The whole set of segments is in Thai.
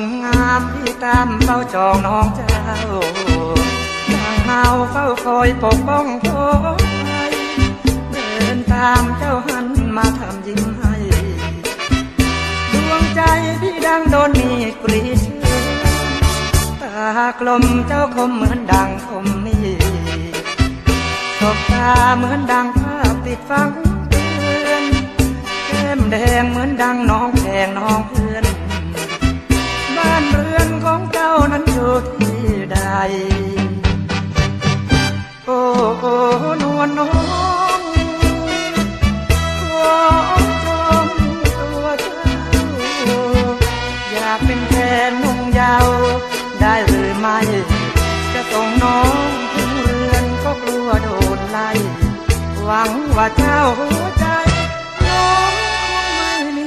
นงามพี่ตามเฝ้าจองน้องเจ้าทางเฮาเฝ้าคอยปกป้องโทยเดินตามเจ้าหันมาทำยิ้มให้ดวงใจพี่ดังโดนมีดกรีดเชือนตากลมเจ้าคมเหมือนดังคมมีตบตาเหมือนดังภาพติดฟัง โอ้นวลน้องขอชมตัวเจ้า อยากเป็นแฟนนุ่งยาว ได้หรือไม่ จะส่งน้องถึงเรือนก็กลัวโดนไล่ หวังว่าเจ้าหัวใจน้องคงไม่มี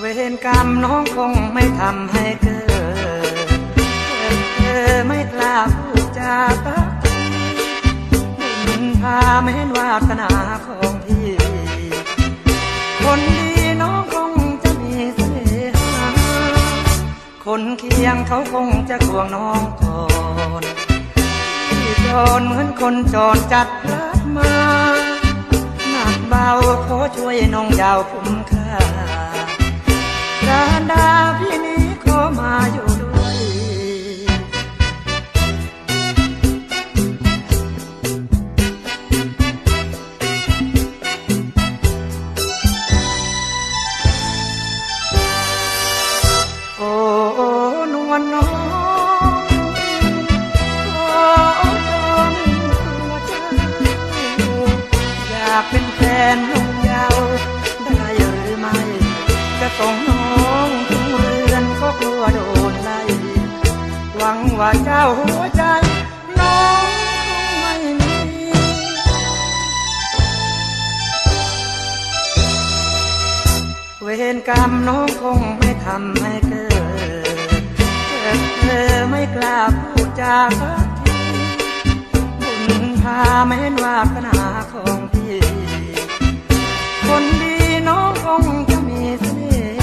เวรกรรมน้องคงไม่ทำให้เกิดาปักทีบุญพาไม่เห็นวาสนาของพี่ คนดีน้องคงจะมีเสน่หาคนเคียงเขาคงจะควงน้องก่อนพี่จรเหมือนคนจรจัดรัดมาหนักเบาขอช่วยน้องยาวคุ้มค่า น้องขอจองตัวเจ้าอยากเป็นแฟนน้องยาวได้หรือไม่ จะส่งน้องถึงเรือนก็กลัวโดนไล่หวังว่าเจ้าหัวใจน้องคงไม่มีเวรกรรมน้องคงไม่ทำให้เกิด เธอไม่กล้าพูดจาสักทีบุญพาแม้นวาสนาของพี่ คนดีน้องคงจะมีเสน่ห์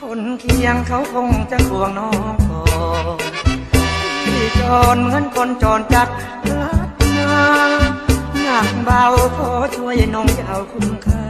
คนเคียงเขาคงจะควงน้องกอพี่จรเหมือนคนจรจัดรัดนาหนักเบาขอช่วยน้องยาวคุ้มค่า